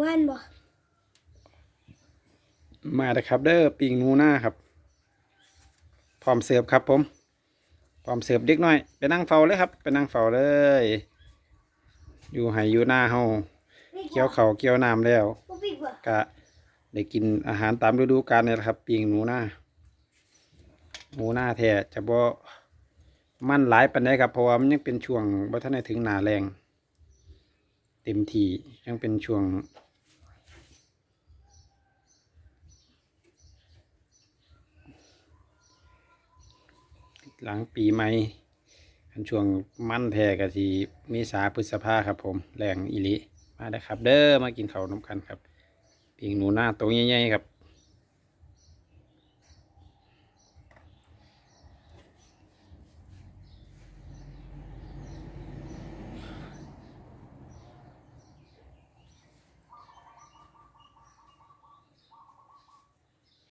ว่านบ่มาเลยครับ เด้อปิงหนูหน้าครับ พร้อมเสิร์ฟครับผม พร้อมเสิร์ฟเด็กน้อย ไปนั่งเฝ้าเลยครับ ไปนั่งเฝ้าเลย อยู่ไห้อยู่หน้าเฮาเกี่ยวเขาวเกี่ยวน้ำแล้วบ่ปิดบ่กะได้กินอาหารตามฤดูกาลเนี่ยแหละครับปิงหนูหน้าหนูหน้าแท้จะบ่มันหลายปันไดครับเพราะว่ามันยังเป็นช่วงบ่ทันได้ถึงหน้าแรง เต็มที่ยังเป็นช่วง หลังปีใหม่อันช่วงมั่นแท้กะทีเมษาพฤษภาครับผมแรงอิลิมาได้ครับ เด้อมากินข้าวน้ำกันครับปิงหนูหน้าตัวใหญ่ๆครับ